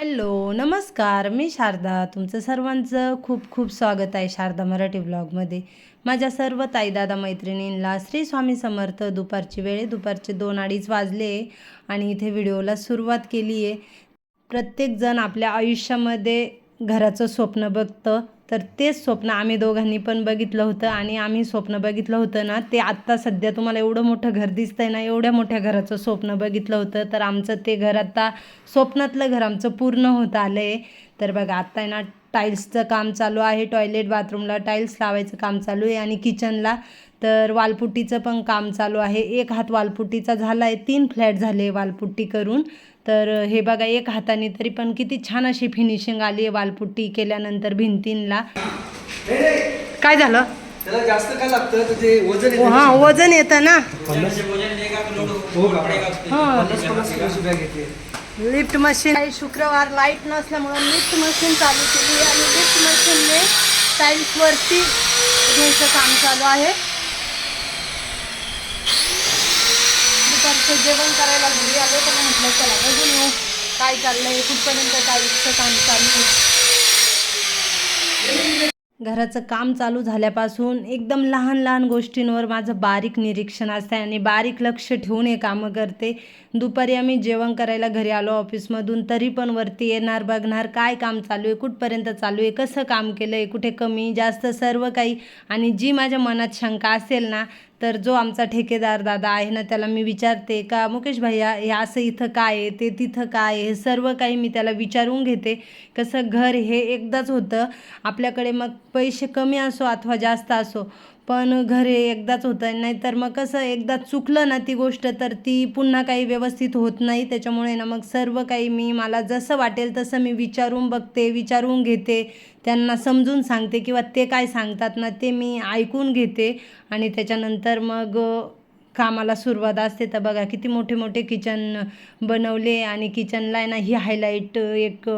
Hello नमस्कार. मी शारदा. तुमचं सर्वांचं खूप खूप स्वागत आहे शारदा मराठी ब्लॉगमध्ये. माझ्या सर्व ताईदादा मैत्रिणींना श्री स्वामी समर्थ दुपारची वेळ दुपारचे दोन अडीच वाजले आणि इथे व्हिडिओला सुरुवात केली आहे प्रत्येकजण आपल्या आयुष्यामध्ये घराचं स्वप्न बघतं. तर तेच स्वप्न आम्ही दोघांनी पण बघितलं होतं आणि आम्ही स्वप्न बघितलं होतं ना ते आत्ता सध्या तुम्हाला एवढं मोठं घर दिसतंय ना एवढ्या मोठ्या घराचं स्वप्न बघितलं होतं. तर आमचं ते घर आत्ता स्वप्नातलं घर आमचं पूर्ण होत आलं आहे तर बघा आत्ता आहे ना टाईल्सचं काम चालू आहे. टॉयलेट बाथरूमला टाईल्स लावायचं काम चालू आहे आणि किचनला तर वालपुट्टीचं पण काम चालू आहे. एक हात वालपुट्टीचा झाला आहे तीन फ्लॅट झाले वालपुट्टी करून. तर हे बघा एक हाताने तरी पण किती छान अशी फिनिशिंग आली आहे वालपुट्टी केल्यानंतर भिंतींना काय झालं? त्याला जास्त काय लागतं? तर ते वजन येते हां वजन येतं ना. हो का? हां. पन्नास पन्नास किलोची बॅग येते लिफ्ट मशीन. काही शुक्रवार लाइट नसल्यामुळं लिफ्ट मशीन चालू केली आणि लिफ्ट मशीनने टाईल्सवरती घ्यायचं काम चालू आहे. दुपारचं जेवण करायला घरी आलो तर म्हटलं चला बघून येऊ काय चाललंय कुठपर्यंत टाईल्सचं काम चालू आहे. घराचं काम चालू झाल्यापासून एकदम लहान लहान गोष्टींवर माझं बारीक निरीक्षण असतं आणि बारीक लक्ष ठेवून हे कामं करते. दुपारी आम्ही जेवण करायला घरी आलो ऑफिसमधून तरी पण वरती येणार बघणार काय काम चालू आहे कुठपर्यंत चालू आहे कसं काम केलं आहे कुठे कमी जास्त सर्व काही. आणि जी माझ्या मनात शंका असेल ना तर जो आमचा ठेकेदार दादा आहे ना त्याला मी विचारते का मुकेश भैया हे असं इथं काय आहे ते तिथं काय आहे? हे सर्व काही मी त्याला विचारून घेते. कसं घर हे एकदाच होतं. आपल्याकडे मग पैसे कमी असो अथवा जास्त असो पण घरे एकदाच होतं नाहीतर मग कसं एकदा चुकलं ना ती गोष्ट तर ती पुन्हा काही व्यवस्थित होत नाही. त्याच्यामुळे ना मग सर्व काही मी मला जसं वाटेल तसं मी विचारून बघते विचारून घेते. त्यांना समजून सांगते किंवा ते काय सांगतात ना ते मी ऐकून घेते. आणि त्याच्यानंतर मग कामाला सुरुवात असते. तर बघा किती मोठे मोठे किचन बनवले आणि किचनला आहे ना ही हायलाईट एक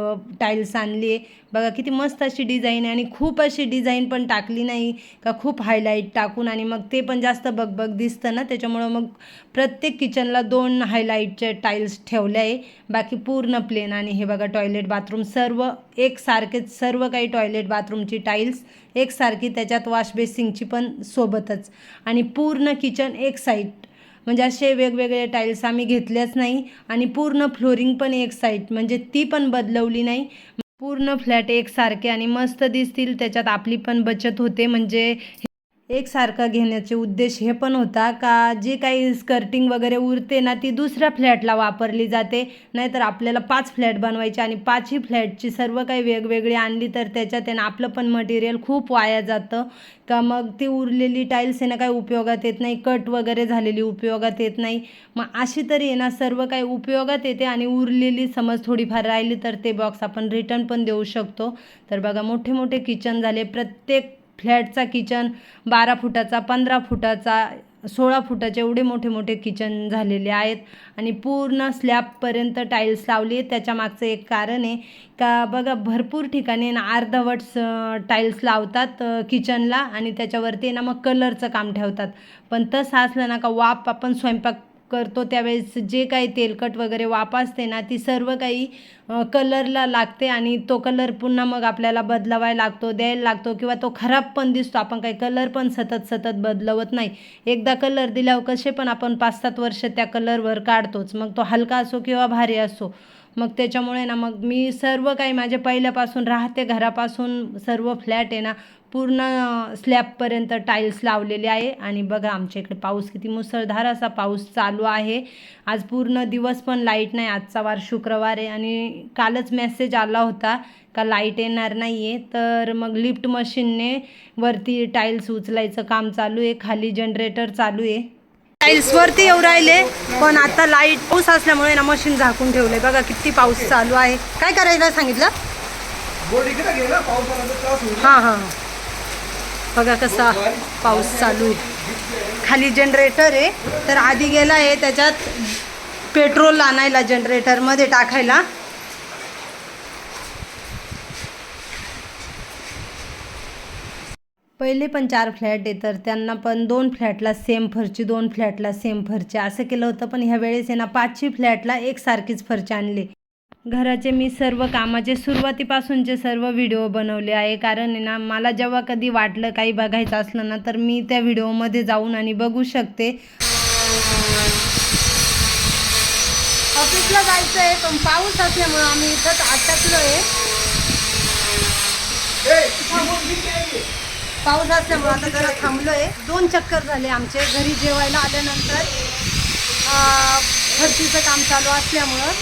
टाईल्स आणली. आहे बघा किती मस्त अशी डिझाईन आहे आणि खूप अशी डिझाईन पण टाकली नाही का खूप हायलाईट टाकून आणि मग ते पण जास्त बगबग दिसतं ना. त्याच्यामुळं मग प्रत्येक किचनला दोन हायलाईटचे टाईल्स ठेवले आहे. बाकी पूर्ण प्लेन आणि हे बघा टॉयलेट बाथरूम सर्व एकसारखेच सर्व काही टॉयलेट बाथरूमची टाईल्स एकसारखी त्याच्यात वॉश बेसिंगची पण सोबतच. आणि पूर्ण किचन एक साईड म्हणजे असे वेगवेगळे टाईल्स आम्ही घेतलेच नाही आणि पूर्ण फ्लोरिंग पण एक साईड म्हणजे ती पण बदलवली नाही. पूर्ण फ्लॅट एकसारखे आणि मस्त दिसतील. त्याच्यात आपली पण बचत होते. म्हणजे एकसारखं घेण्याचे उद्देश हे पण होता का जे काही स्कर्टिंग वगैरे उरते ना ती दुसऱ्या फ्लॅटला वापरली जाते. नाहीतर आपल्याला पाच फ्लॅट बनवायचे आणि पाचही फ्लॅटची सर्व काही वेगवेगळी आणली तर त्याच्यात आहे ना आपलं पण मटेरियल खूप वाया जातं. का मग ती उरलेली टाईल्स आहे ना काही उपयोगात येत नाही कट वगैरे झालेली उपयोगात येत नाही. मग अशी तरी आहे ना सर्व काही उपयोगात येते आणि उरलेली समज थोडीफार राहिली तर ते बॉक्स आपण रिटर्न पण देऊ शकतो. तर बघा मोठे मोठे किचन झाले प्रत्येक फ्लॅटचा किचन बारा फुटाचा पंधरा फुटाचा सोळा फुटाचे एवढे मोठे मोठे किचन झालेले आहेत. आणि पूर्ण स्लॅबपर्यंत टाईल्स लावली आहेत. त्याच्या मागचं एक कारण आहे का बघा भरपूर ठिकाणी ना अर्धवट टाईल्स लावतात किचनला आणि त्याच्यावरती ना मग कलरचं काम ठेवतात. पण तसं असलं ना का वाप आपण स्वयंपाक करतो त्यावेळेस जे काही तेलकट वगैरे वापसते ना ती सर्व काही कलरला लागते आणि तो कलर पुन्हा मग आपल्याला बदलवायला लागतो द्यायला लागतो किंवा तो खराब पण दिसतो. आपण काही कलर पण सतत सतत बदलवत नाही. एकदा कलर दिल्यावर कसे पण आपण पाच सात वर्ष त्या कलरवर काढतोच. मग तो हलका असो किंवा भारी असो. मग त्याच्यामुळे ना मग मी सर्व काही माझे पहिल्यापासून राहते घरापासून सर्व फ्लॅट आहे ना पूर्ण स्लॅबपर्यंत टाईल्स लावलेले आहे. आणि बघा आमच्या इकडे पाऊस किती मुसळधार असा पाऊस चालू आहे. आज पूर्ण दिवस पण लाइट नाही. आजचा वार शुक्रवार आहे. आणि कालच मेसेज आला होता का लाइट येणार नाही आहे तर मग लिफ्ट मशीनने वरती टाईल्स उचलायचं काम चालू आहे. खाली जनरेटर चालू आहे. टाईल्स वरती येऊ राहिले पण आता लाइट पाऊस असल्यामुळे ना मशीन झाकून ठेवले बघा किती पाऊस चालू आहे. काय करायला सांगितलं? हां हां बघा कसा पाऊस चालू खाली जनरेटर आहे. तर आधी गेला आहे त्याच्यात पेट्रोल आणायला जनरेटरमध्ये टाकायला. पहिले पण चार फ्लॅट आहे तर त्यांना पण दोन फ्लॅटला सेम फरची दोन फ्लॅटला सेम फरची. असं केलं होतं पण ह्या वेळेस आहे ना फ्लॅटला एकसारखीच फरची आणली. घराचे मी सर्व कामाचे सुरुवातीपासूनचे सर्व व्हिडिओ बनवले आहे कारण आहे ना मला जेव्हा कधी वाटलं काही बघायचं असलं ना तर मी त्या व्हिडिओमध्ये जाऊन आणि बघू शकते. ऑफिसला जायचं आहे पण पाऊस असल्यामुळं आम्ही इथंच अटकलो आहे? पाऊस असल्यामुळं आता जरा थांबलो आहे दोन चक्कर झाले आमचे. घरी जेवायला आल्यानंतर भरतीचं काम चालू असल्यामुळं.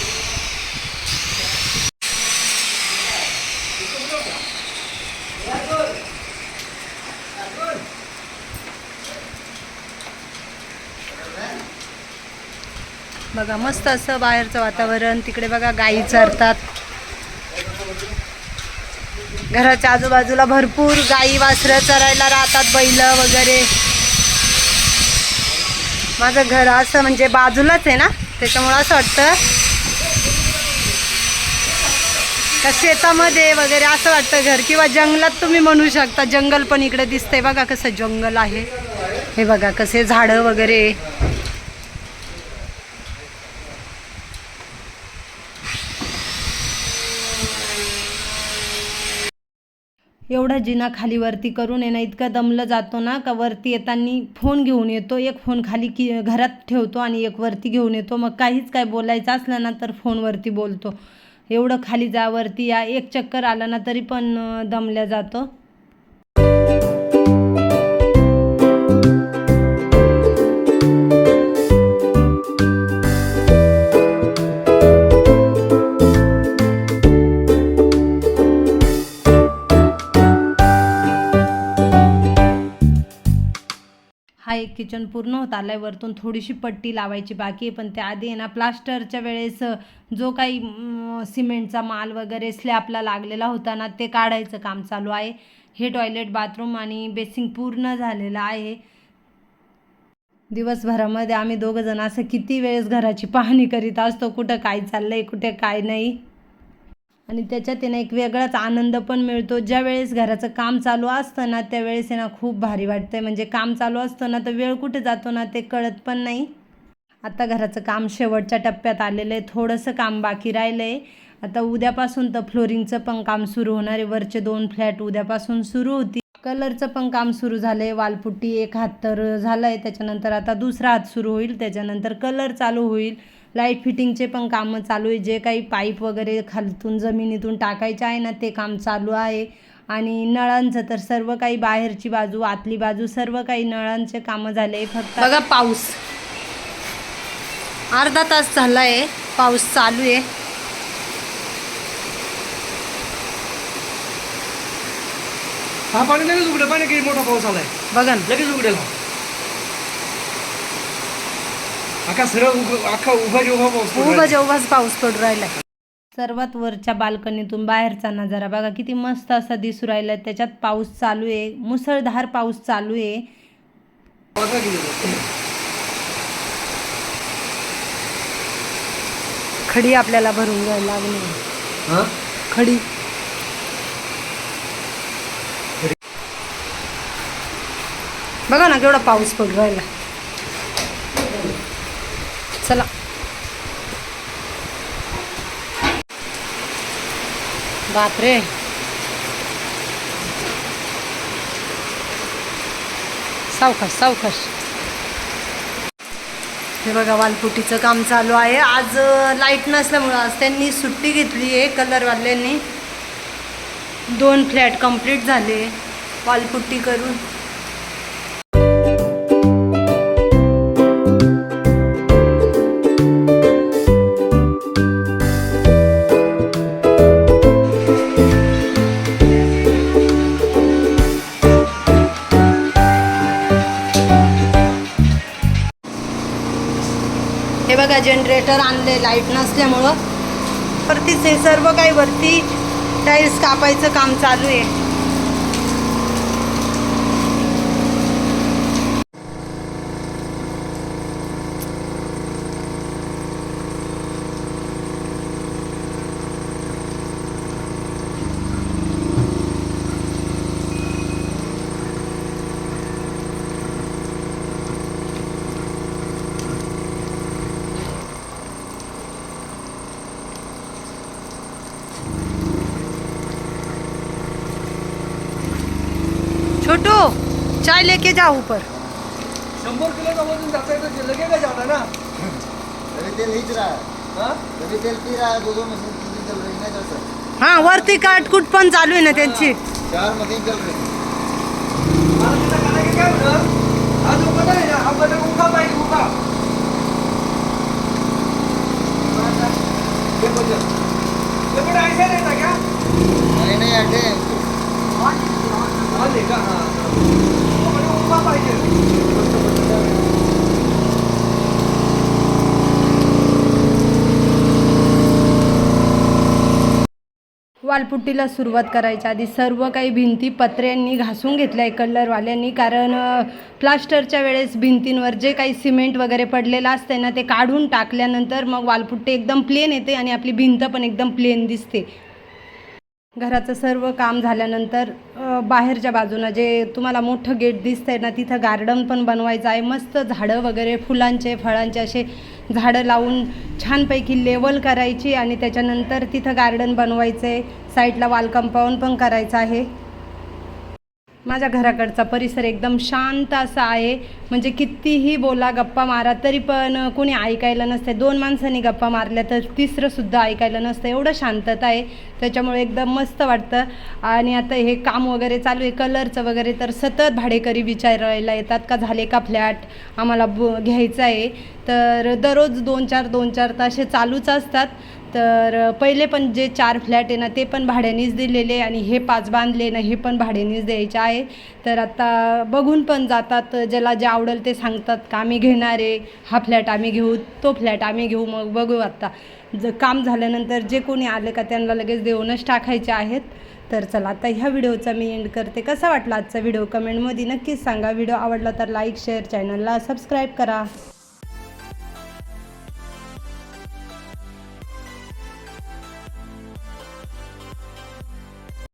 बघा मस्त असं बाहेरचं वातावरण. तिकडे बघा गाई चरतात. घराच्या आजूबाजूला भरपूर गाई वासरं चरायला राहतात बैल वगैरे. माझं घर असं म्हणजे बाजूलाच आहे ना त्याच्यामुळं असं वाटतं. का शेतामध्ये वगैरे असं वाटतं घर किंवा जंगलात तुम्ही म्हणू शकता जंगल पण इकडे दिसतंय. बघा कसं जंगल आहे. हे बघा कसे झाडं वगैरे. एवढा जिना खाली वरती करून आहे ना इतका दमलं जातो ना का वरती येताना फोन घेऊन येतो एक फोन खाली की घरात ठेवतो आणि एक वरती घेऊन येतो. मग काहीच काय बोलायचं असलं ना तर फोनवरती बोलतो. एवढं खाली जा वरती या एक चक्कर आला ना तरी पण दमल्या जातं. हा एक किचन पूर्ण होत आलाय. वरतून थोडीशी पट्टी लावायची बाकी आहे. पण त्याआधी आहे ना प्लास्टरच्या वेळेस जो काही सिमेंटचा माल वगैरे स्लॅबला लागलेला होता ना ते काढायचं काम चालू आहे. हे टॉयलेट बाथरूम आणि बेसिंग पूर्ण झालेलं आहे. दिवसभरामध्ये आम्ही दोघंजण असं किती वेळेस घराची पाहणी करीत असतो कुठं काय चाललं आहे कुठे काय नाही. आणि त्याच्यात आहे एक वेगळाच आनंद पण मिळतो. ज्या वेळेस घराचं काम चालू असतं ना त्यावेळेस आहे ना खूप भारी वाटतंय. म्हणजे काम चालू असतं ना तर वेळ कुठे जातो ना ते कळत पण नाही. आता घराचं काम शेवटच्या टप्प्यात आलेलं आहे. थोडंसं काम बाकी राहिलं आहे आता उद्यापासून तर फ्लोरिंगचं पण काम सुरू होणार आहे. वरचे दोन फ्लॅट उद्यापासून सुरू होती कलरचं पण काम सुरू झालं आहे वालपुट्टी एक हात तर झालं आहे त्याच्यानंतर आता दुसरा हात सुरू होईल. त्याच्यानंतर कलर चालू होईल. लाइट फिटिंगचे पण कामं चालू आहे. जे काही पाईप वगैरे खालतून जमिनीतून टाकायचे आहे ना ते काम चालू आहे. आणि नळांचं तर सर्व काही बाहेरची बाजू आतली बाजू सर्व काही नळांचे कामं झाले फक्त बघा पाऊस. अर्धा तास झाला आहे पाऊस चालू आहे. हा पाणी लगेच उघडं. पाणी किती मोठा पाऊस आलाय? बघा ना. लगेच उघडेल हा. अख्खा सरळ उभ अख्खा उभा उभा पाऊस पडू राहिला. उगाच पाऊस पडू राहिला सर्वात वरच्या बाल्कनीतून बाहेरचा नजारा बघा किती मस्त असा दिसू राहिला त्याच्यात पाऊस चालू आहे मुसळधार पाऊस चालू आहे बघा. खडी आपल्याला भरून घ्यायला लागली हा? खडी बघा ना केवढा पाऊस पडू राहिला चला. बापरे. सावकाश सावकाश. हे बघा वालपुटीचं काम चालू आहे. आज लाइट नसल्यामुळं आज त्यांनी सुट्टी घेतली आहे कलरवाल्यांनी दोन फ्लॅट कंप्लीट झाले वालपुट्टी करून. मीटर आणले लाइट नसल्यामुळं. परतीच हे सर्व काही वरती टाईल्स कापायचं काम चालू आहे. चाय लेके जाओ ऊपर। शंभर किलोचा वजन जाता येतं ते लगे काय जाता ना? तभी तेल खींच रहा. है? हा? तभी तेल पी रहा है दो दो मशीन चल रही है ना सर हा वरती काटकुट पण चालू आहे ना त्यांची. चार मशीन चल रही. है मला तिथं करायचं काय होतं हा जो बटन आहे ना हा बटन उभा पाहिजे उभा हे बटन ते बटन ऐसा नाही ना क्या नहीं नहीं अड्डे हैं हा नाही का हा तो बटन उभा पाहिजे वालपुट्टीला सुरुवात करायच्या आधी सर्व काही भिंती पत्र्यांनी घासून घेतल्या आहे कलरवाल्यांनी कारण प्लास्टरच्या वेळेस भिंतींवर जे काही सिमेंट वगैरे पडलेलं असते ना ते काढून टाकल्यानंतर मग वालपुट्टी एकदम प्लेन येते आणि आपली भिंत पण एकदम प्लेन दिसते. घराचं सर्व काम झाल्यानंतर बाहेरच्या बाजूनं जे तुम्हाला मोठं गेट दिसतंय ना तिथं गार्डन पण बनवायचं आहे. मस्त झाडं वगैरे फुलांचे फळांचे असे झाडं लावून छानपैकी लेवल करायची आणि त्याच्यानंतर तिथं गार्डन बनवायचं आहे साईडला वाल कंपाऊंड पण करायचं आहे. माझ्या घराकडचा परिसर एकदम शांत असा आहे. म्हणजे कितीही बोला गप्पा मारा तरी पण कोणी ऐकायला नसते. दोन माणसांनी गप्पा मारल्या तर तिसरंसुद्धा ऐकायला नसतं. एवढं शांतता आहे. त्याच्यामुळे एकदम मस्त वाटतं. आणि आता हे काम वगैरे चालू आहे. कलरचं वगैरे तर सतत भाडेकरी विचारायला येतात का झाले का फ्लॅट? आम्हाला ब घ्यायचं आहे. तर दररोज दोन चार दोन चार तासे चालूच असतात. तर पहिले पण जे चार फ्लॅट आहे ना ते पण भाड्यानेच दिलेले आणि हे पाच बांधले ना हे पण भाड्यानेच द्यायचे आहे. तर आता बघून पण जातात ज्याला जे आवडेल ते सांगतात का आम्ही घेणार आहे हा फ्लॅट आम्ही घेऊ तो फ्लॅट आम्ही घेऊ मग बघू आता. ज काम झाल्यानंतर जे कोणी आलं का त्यांना लगेच देऊनच टाकायचे आहेत. तर चला आता ह्या व्हिडिओचा मी एंड करते. कसा वाटला आजचा व्हिडिओ? कमेंटमध्ये नक्कीच सांगा. व्हिडिओ आवडला तर लाईक शेअर चॅनलला सबस्क्राईब करा.